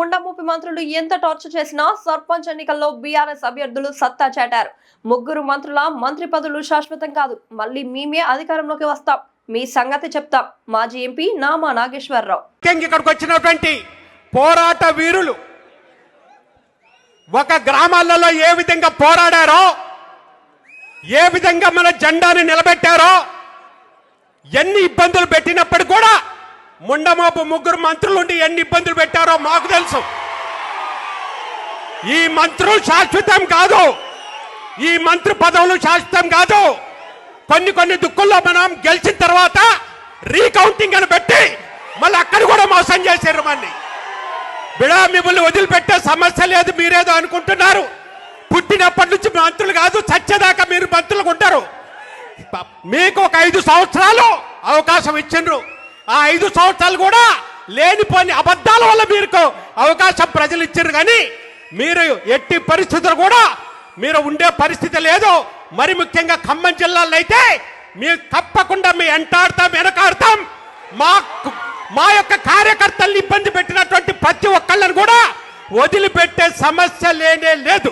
ముండమూపి మంత్రులు ఎంత టార్చర్ చేసినా సర్పంచ్ ఎన్నికల్లో బీఆర్ఎస్ అభ్యర్థులు సత్తా చాటారు. ముగ్గురు మంత్రుల మంత్రి పదవులు శాశ్వతం కాదు. మళ్ళీ మేమే అధికారంలోకి వస్తాం. మీ సంగతి చెప్తాం. మాజీ ఎంపీ నామా నాగేశ్వరరావు. ఇక్కడికి వచ్చినటువంటి పోరాట వీరులు ఒక గ్రామాలలో ఏ విధంగా పోరాడారో ఏ విధంగా మన జెండాని నిలబెట్టారో ఎన్ని ఇబ్బందులు పెట్టినప్పుడు కూడా ముండమాపు ముగ్గురు మంత్రులుండి ఎన్ని ఇబ్బందులు పెట్టారో మాకు తెలుసు. ఈ మంత్రులు శాశ్వతం కాదు. ఈ మంత్రి పదవులు శాశ్వతం కాదు. కొన్ని కొన్ని దుక్కుల్లో మనం గెలిచిన తర్వాత రీకౌంటింగ్ అని పెట్టి మళ్ళీ అక్కడ కూడా మోసం చేశారు మళ్ళీ. బిడా మిమ్మల్ని వదిలిపెట్టే సమస్య లేదు మీరేదో అనుకుంటున్నారు. పుట్టినప్పటి నుంచి మంత్రులు కాదు చచ్చేదాకా మీరు మంత్రులు ఉంటారు. మీకు ఒక ఐదు సంవత్సరాలు అవకాశం ఇచ్చిండ్రు. ఆ ఐదు సంవత్సరాలు కూడా లేనిపోని అబద్ధాల వల్ల మీకు అవకాశం ప్రజలు ఇచ్చారు కానీ మీరు ఎట్టి పరిస్థితులు కూడా మీరు ఉండే పరిస్థితి లేదు. మరి ముఖ్యంగా ఖమ్మం జిల్లాలో అయితే మీరు తప్పకుండా మీ ఎంటాడతాం వెనకాడతాం. మా మా యొక్క కార్యకర్తల్ని ఇబ్బంది పెట్టినటువంటి ప్రతి ఒక్కళ్ళని కూడా వదిలిపెట్టే సమస్య లేనే లేదు.